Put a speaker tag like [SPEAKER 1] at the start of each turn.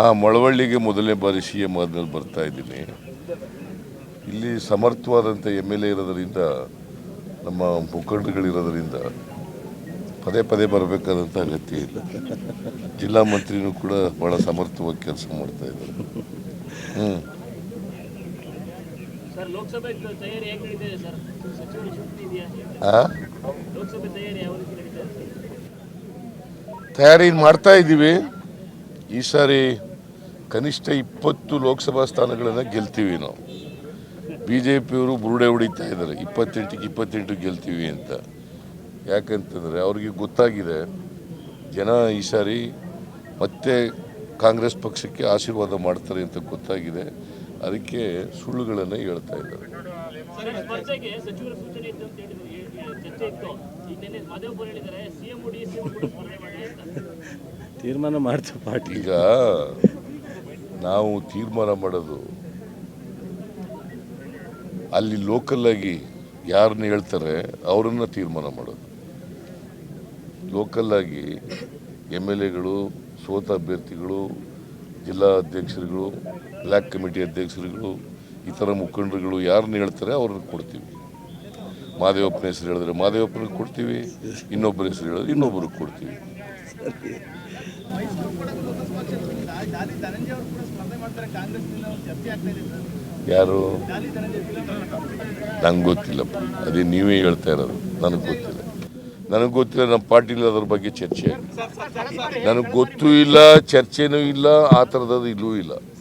[SPEAKER 1] ಆ ಮೊಳವಳ್ಳಿಗೆ ಮೊದಲನೇ ಬಾರಿ ಸಿ ಎಂ ಆದ್ಮೇಲೆ ಬರ್ತಾ ಇದ್ದೀನಿ. ಇಲ್ಲಿ ಸಮರ್ಥವಾದಂಥ ಎಂ ಎಲ್ ಎ ಇರೋದರಿಂದ ನಮ್ಮ ಮುಖಂಡಗಳಿರೋದರಿಂದ ಪದೇ ಪದೇ ಬರಬೇಕಾದಂಥ ಅಗತ್ಯ ಇಲ್ಲ. ಜಿಲ್ಲಾ ಮಂತ್ರಿನೂ ಕೂಡ ಭಾಳ ಸಮರ್ಥವಾಗಿ ಕೆಲಸ ಮಾಡ್ತಾ ಇದ್ದಾರೆ. ಹ್ಞೂ
[SPEAKER 2] ಸರ್ ಲೋಕಸಭೆ ತಯಾರಿ ಹೇಗೆ ನಡೀತಿದೆ ಸರ್ ಸಚಿವರು ಶಕ್ತಿ ಇದೆಯಾ
[SPEAKER 1] ಆ
[SPEAKER 2] ಲೋಕಸಭೆ ತಯಾರಿ ಯಾವ ರೀತಿ ನಡೀತಾ ಇದೆ ಸರ್
[SPEAKER 1] ತಯಾರಿ ಮಾಡ್ತಾ ಇದ್ದೀವಿ. ಈ ಸಾರಿ ಕನಿಷ್ಠ ಇಪ್ಪತ್ತು ಲೋಕಸಭಾ ಸ್ಥಾನಗಳನ್ನು ಗೆಲ್ತೀವಿ ನಾವು. ಬಿ ಜೆ ಪಿಯವರು ಬುರುಡೆ ಹೊಡಿತಾ ಇದ್ದಾರೆ. ಇಪ್ಪತ್ತೆಂಟಕ್ಕೆ ಇಪ್ಪತ್ತೆಂಟು ಗೆಲ್ತೀವಿ ಅಂತ. ಯಾಕಂತಂದರೆ ಅವ್ರಿಗೆ ಗೊತ್ತಾಗಿದೆ, ಜನ ಈ ಸಾರಿ ಮತ್ತೆ ಕಾಂಗ್ರೆಸ್ ಪಕ್ಷಕ್ಕೆ ಆಶೀರ್ವಾದ ಮಾಡ್ತಾರೆ ಅಂತ ಗೊತ್ತಾಗಿದೆ. ಅದಕ್ಕೆ ಸುಳ್ಳುಗಳನ್ನು ಹೇಳ್ತಾ ಇದ್ದಾರೆ.
[SPEAKER 3] ತೀರ್ಮಾನ ಮಾಡ್ತೀವಿ ಪಾರ್ಟಿ
[SPEAKER 1] ಈಗ ನಾವು ತೀರ್ಮಾನ ಮಾಡೋದು ಅಲ್ಲಿ ಲೋಕಲ್ಲಾಗಿ ಆಗಿ ಯಾರನ್ನ ಹೇಳ್ತಾರೆ ಅವರನ್ನ ತೀರ್ಮಾನ ಮಾಡೋದು. ಲೋಕಲ್ಲಾಗಿ ಆಗಿ ಎಂ ಎಲ್ ಎಗಳು ಸೋತ ಅಭ್ಯರ್ಥಿಗಳು ಜಿಲ್ಲಾ ಅಧ್ಯಕ್ಷರುಗಳು ಬ್ಲ್ಯಾಕ್ ಕಮಿಟಿ ಅಧ್ಯಕ್ಷರುಗಳು, ಇತರ ಮುಖಂಡರುಗಳು ಯಾರನ್ನ ಹೇಳ್ತಾರೆ ಅವ್ರನ್ನ ಕೊಡ್ತೀವಿ. ಮಾದೇವಪ್ಪನ ಹೆಸರು ಹೇಳಿದ್ರೆ ಮಾದೇವಪ್ಪನಿಗೆ ಕೊಡ್ತೀವಿ, ಇನ್ನೊಬ್ಬರ ಹೆಸರು ಹೇಳಿದ್ರೆ ಇನ್ನೊಬ್ಬರಿಗೆ ಕೊಡ್ತೀವಿ. ಯಾರು? ನಂಗೆ ಗೊತ್ತಿಲ್ಲಪ್ಪ. ಅದೇ ನೀವೇ ಹೇಳ್ತಾ ಇರೋದು, ನನಗೆ ಗೊತ್ತಿಲ್ಲ. ನನಗೆ ಗೊತ್ತಿಲ್ಲ ನಮ್ಮ ಪಾರ್ಟಿಲಿ ಅದ್ರ ಬಗ್ಗೆ ಚರ್ಚೆ. ನನಗೆ ಗೊತ್ತೂ ಇಲ್ಲ ಚರ್ಚೆನೂ ಇಲ್ಲ ಆ ಥರದ್ದು ಇಲ್ಲೂ ಇಲ್ಲ.